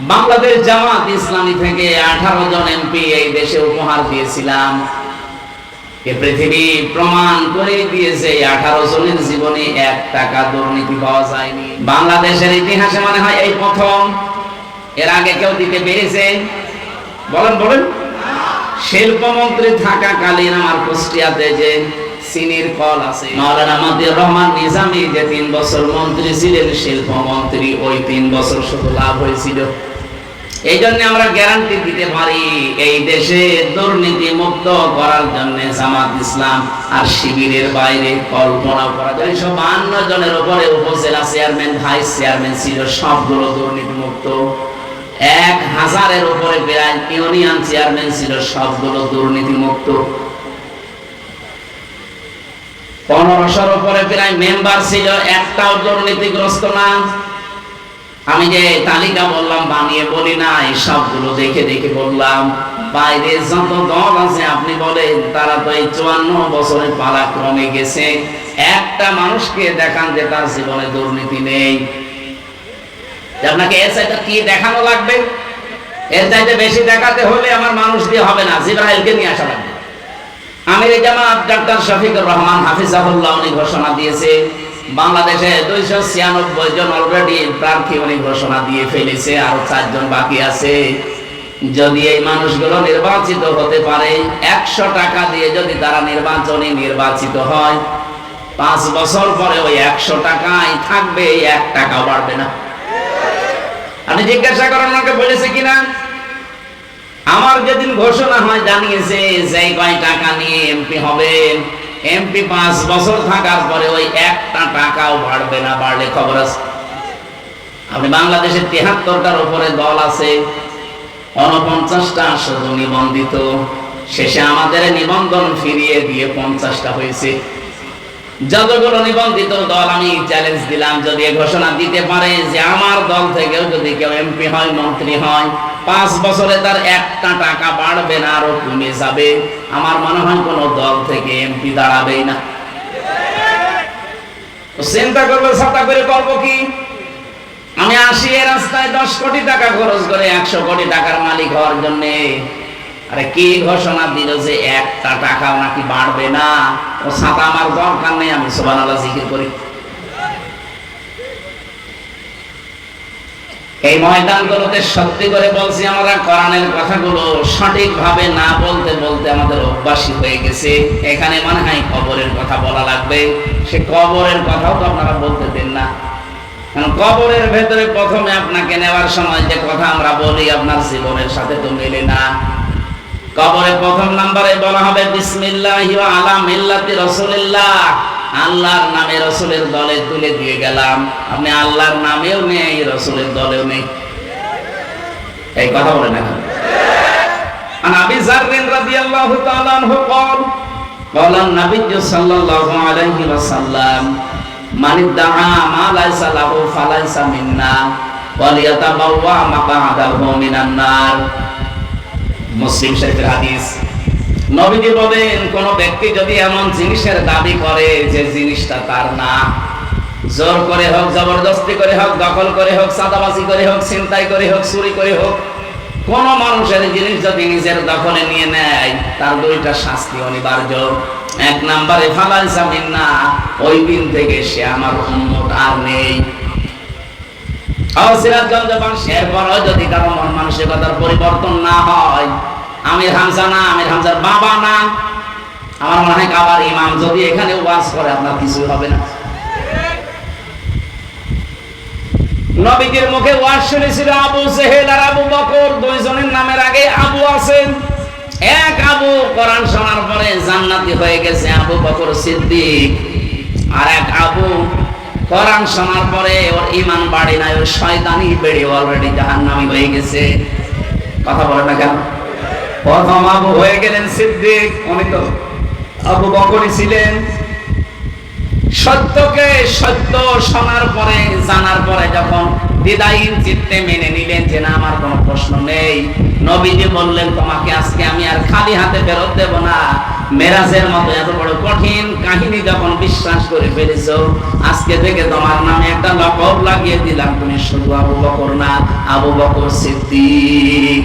বাংলাদেশ জামাত ইসলামী থেকে আঠারো জন এমপি এই দেশে উপহার দিয়েছিলাম। এ পৃথিবী প্রমাণ করে দিয়েছে আঠারো জনের জীবনে এক টাকা দুর্নীতি পাওয়া যায়নি। বাংলাদেশের ইতিহাসে মনে হয় এই প্রথম। এর আগে কেউ দিতে পেরেছে? বলেন বলেন। শিল্প শিল্পমন্ত্রী থাকাকালীন আমার কুষ্টিয়াতে যে সিনির কল আছে। মাওলানা মাদিউর রহমান নিজামী যে তিন বছর মন্ত্রী ছিলেন, শিল্পমন্ত্রী ওই তিন বছর শুধু লাভ হয়েছিল। এই জন্য আমরা গ্যারান্টি দিতে পারি, এই দেশে দুর্নীতি মুক্ত করার জন্য জামাত ইসলাম আর শিবিরের বাইরে কল্পনা করা যায়। সব বান্ন জনের উপরে উপজেলা চেয়ারম্যান, ভাইস চেয়ারম্যান ছিল, সবগুলো দুর্নীতি মুক্ত। এক হাজারের উপরে প্রায় ইউনিয়ন চেয়ারম্যান ছিল, সবগুলো দুর্নীতি মুক্ত। পনেরোশোর উপরে প্রায় মেম্বার ছিল, একটাও দুর্নীতিগ্রস্ত না। আমি যে তালিকা বললাম, বানিয়ে বলি না এই সবগুলো দেখে দেখে বললাম, বাইরে যত দল আছে, আপনি বলেন, তারা তো এই চুয়ান্ন বছরের পালাক্রমে গেছে। একটা মানুষকে দেখান যে তার জীবনে দুর্নীতি নেই। আপনাকে এর চাইতে কি দেখানো লাগবে? এর চাইতে বেশি দেখাতে হলে আমার মানুষ দিয়ে হবে না, জিব্রাইলকে নিয়ে আসা লাগবে। আমির জামাত ডাক্তার শফিকুর রহমান হাফিজাহুল্লাহ উনি ঘোষণা দিয়েছে, বাংলাদেশে দুইশো ছিয়ানব্বই জন অলরেডি প্রার্থী উনি ঘোষণা দিয়ে ফেলেছে, আরও চারজন বাকি আছে। যদি এই মানুষগুলো নির্বাচিত হতে পারে, একশো টাকা দিয়ে যদি তারা নির্বাচনে নির্বাচিত হয়, পাঁচ বছর পরে ওই একশো টাকাই থাকবে এক টাকা বাড়বে না। আপনি জিজ্ঞাসা করেন ওনাকে বলেছে কিনা? আমার যেদিন ঘোষণা হয় জানিয়েছে যে কয় টাকা নিয়ে এমপি হবেন এমপি পাঁচ বছর থাকার পরে ওই একটা টাকাও বাড়বে না, বাড়লে খবর আছে। আপনি বাংলাদেশের তেহাত্তরটার উপরে দল আছে অনপঞ্চাশটা শুধু নিবন্ধিত। শেষে আমাদের নিবন্ধন ফিরিয়ে দিয়ে পঞ্চাশটা হয়েছে। যতগুলো নিবন্ধিত দল আমি চ্যালেঞ্জ দিলাম, যদি এ ঘোষণা দিতে পারে যে আমার দল থেকেও যদি কেউ এমপি হয়, মন্ত্রী হয়, পাঁচ বছরে তার একটা টাকা বাড়বে না, আরও কমে যাবে। আমার মনে হয় কোন দল থেকে এমপি দাঁড়াবেই না। চিন্তা করবে ছাতা করে করব কি? আমি আসি এই রাস্তায় দশ কোটি টাকা খরচ করে একশো কোটি টাকার মালিক হওয়ার জন্যে আরে কি ঘোষণা দিল যে একটা টাকাও নাকি বাড়বে না? ও ছাতা আমার দরকার নেই, আমি সোবান আল্লাহ জিকির করি। এই ময়দানগুলোতে সত্যি করে বলছি আমরা কোরআনের কথাগুলো সঠিকভাবে না বলতে বলতে আমাদের অভ্যাসী হয়ে গেছে। এখানে মনে হয় কবরের কথা বলা লাগবে। সে কবরের কথাও তো আপনারা বলতে দেন না। কারণ কবরের ভেতরে প্রথমে আপনাকে নেওয়ার সময় যে কথা আমরা বলি, আপনার জীবনের সাথে তো মেলে না। কবরে প্রথম নাম্বারে বলা হবে বিসমিল্লাহ আলা মিল্লাতি রাসূলিল্লাহ আল্লাহর নামে রসুলের দলে তুলে দিয়ে গেলাম আপনি আল্লাহর নামেও নেই রসুলের দলেও নেই এই কথা বলে না عن ابي ذر رضي الله تعالى عنه قال قال النبي صلى الله عليه وسلم من ادعى ما ليس له فليس منا وليتبوأ مقعده من النار মুসলিম শরীফের হাদিস। নবীজি বলেন, কোন ব্যক্তি যদি এমন জিনিসের দাবি করে যে জিনিসটা তার না, জোর করে হোক, জবরদস্তি করে হোক, দখল করে হোক সাদাবাজি করে হোক চিন্তাই করে হোক, চুরি করে হোক, কোন মানুষের জিনিস যদি নিজের দখলে নিয়ে নেয়, তার দুইটা শাস্তি অনিবার্য। এক নম্বরে ফালাই জামিন না, ওই দিন থেকে সে আমার উন্মত আর নেই। সিরাজগঞ্জ বাংশের পর যদি কারও মন মানসিকতার পরিবর্তন না হয় আমির হামজা না, আমির হামজার বাবা না। আমার মনে হয় কাবার ইমাম, যদি এখানে ওয়াজ করে, আপনার কিছু হবে না। নবীজির মুখে ওয়াজ শুনেছিল আবু আর আবু বকর, দুইজনের নামের আগে আবু আছেন। এক আবু কোরআন শোনার পরে জান্নাতি হয়ে গেছে আবু বকর সিদ্দিক। আর এক আবু কোরআন শোনার পরে ওর ইমান বাড়ি নাই, ওর শয়তানি বেড়ে অলরেডি জাহান্নামী হয়ে গেছে। কথা বলে না কেন? প্রথম আবু হয়ে গেলেন সিদ্দিক উনি তো আবু বকরি ছিলেন। সত্যকে সত্য শোনার পরে, জানার পরে যখন বিদায়ীন চিত্তে মেনে নিলেন যে, না, আমার কোনো প্রশ্ন নেই। নবীজি বললেন, তোমাকে আজকে আমি আর খালি হাতে ফেরত দেব না। মেরাজের মতো এত বড় কঠিন কাহিনী যখন বিশ্বাস করে ফেলেছ, আজকে থেকে তোমার নামে একটা লকব লাগিয়ে দিলাম। তুমি শুধু আবু বকর না, আবু বকর সিদ্দিক।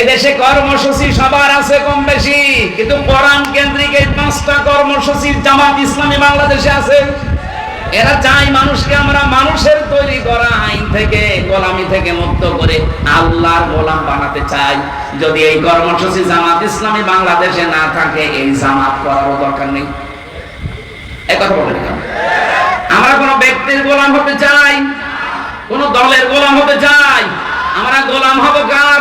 এদেশে কর্মসূচি সবার আছে কম বেশি, কিন্তু কোরআন কেন্দ্রিক এই পাঁচটা কর্মসূচির জামাত ইসলামী বাংলাদেশে আছে। এরা চাই মানুষকে আমরা মানুষের তৈরি করা আইন থেকে, গোলামি থেকে মুক্ত করে আল্লাহর গোলাম বানাতে চাই। যদি এই কর্মসূচি জামাত ইসলামী বাংলাদেশে না থাকে, এই জামাত করারও দরকার নেই। এই কথা বলেন কেন? আমরা কোনো ব্যক্তির গোলাম হতে চাই? কোন দলের গোলাম হতে চাই? আমরা গোলাম হব কার?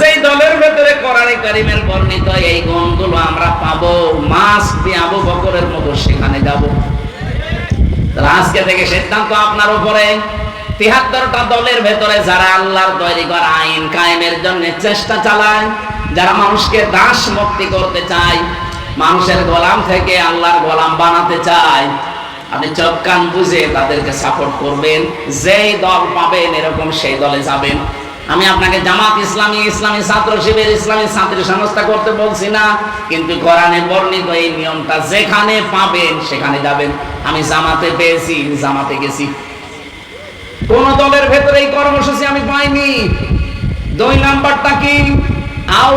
যেই দলের ভেতরে কোরআনে কারিমের বর্ণিত এই গুণগুলো আমরা পাবো মাস দিয়ে আবু বকরের মতো সেখানে যাব। আজকে থেকে সিদ্ধান্ত আপনার উপরে। তিহাত্তরটা দলের ভেতরে যারা আল্লাহর তৈরি করা আইন কায়েমের জন্য চেষ্টা চালায়, যারা মানুষকে দাস মুক্তি করতে চায়, মানুষের গোলাম থেকে আল্লাহর গোলাম বানাতে চায়, আপনি চোখ কান বুঝে তাদেরকে সাপোর্ট করবেন। যেই দল পাবেন এরকম সেই দলে যাবেন। আমি আপনাকে জামাত ইসলামী ইসলামী ছাত্র শিবির, ইসলামী ছাত্রী সংস্থা করতে বলছি না, কিন্তু কোরআনে বর্ণিত এই নিয়মটা যেখানে পাবেন, সেখানে যাবেন। আমি জামাতে পেয়েছি, জামাতে গেছি। কোন দলের ভেতরে এই কর্মসূচি আমি পাইনি। দুই নাম্বারটা কি? আও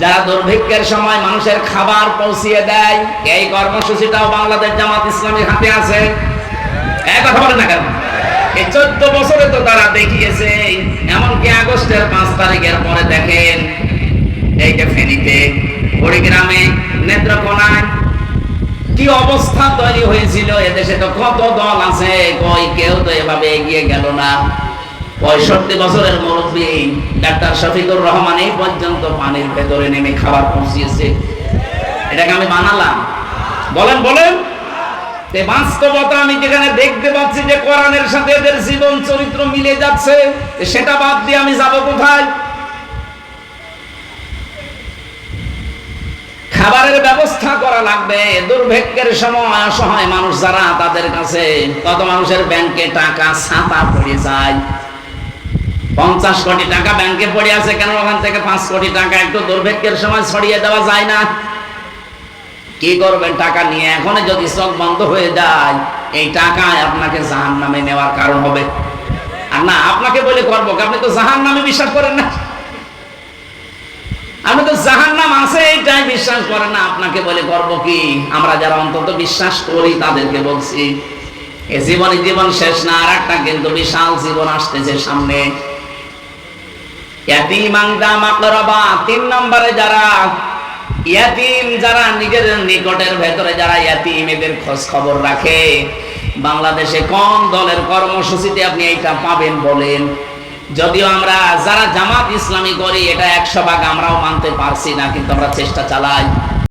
যারা দুর্ভিক্ষের সময় মানুষের খাবার পৌঁছিয়ে দেয়, এই কর্মসূচিটাও বাংলাদেশ জামাত ইসলামীর হাতে আছে। তারা দেখিয়েছে, এমনকি আগস্টের পাঁচ তারিখের পরে দেখেন কি অবস্থা তৈরি হয়েছিল, এদেশে তো কত দল আছে, কই কেউ তো এভাবে এগিয়ে গেল না। পঁয়ষট্টি বছরের মুরব্বী ডাক্তার শফিকুর রহমান এই পর্যন্ত পানির ভেতরে নেমে খাবার পৌঁছিয়েছে। এটাকে আমি বানালাম। বলেন বলেন। বাস্তবতা আমি যেখানে দেখতে পাচ্ছি যে কোরআনের সাথে এদের জীবন চরিত্র মিলে যাচ্ছে সেটা বাদ দিয়ে আমি যাব কোথায়? খাবারের ব্যবস্থা করা লাগবে। দুর্ভিক্ষের সময় অসহায় মানুষ যারা তাদের কাছে কত মানুষের ব্যাংকে টাকা ছাতা পড়ে যায়। পঞ্চাশ কোটি টাকা ব্যাংকে পড়ে আছে কেন? ওখান থেকে পাঁচ কোটি টাকা একটু দুর্ভিক্ষের সময় ছড়িয়ে দেওয়া যায় না। কি করবেন টাকা নিয়ে? এখন যদি চোখ বন্ধ হয়ে যায়, এই টাকা আপনাকে জাহান নামে নেওয়ার কারণ হবে। আর না, আপনাকে বলে করব আপনি তো জাহান নামে বিশ্বাস করেন না। আপনি তো জাহান নাম আছে, এইটাই বিশ্বাস করেন না। আপনাকে বলে করব কি? আমরা যারা অন্তত বিশ্বাস করি, তাদেরকে বলছি, এ জীবনে জীবন শেষ না, আর একটা কিন্তু বিশাল জীবন আসতেছে সামনে। তিন নম্বরে যারা ইয়াতিম, যারা নিজের নিকটের ভেতরে যারা ইয়াতিম, এদের খোঁজ খবর রাখে। বাংলাদেশে কম দলের কর্মসূচিতে আপনি এইটা পাবেন বলেন? যদিও আমরা যারা জামাত ইসলামী করি, এটা একশো ভাগ আমরাও মানতে পারছি না, কিন্তু আমরা চেষ্টা চালাই।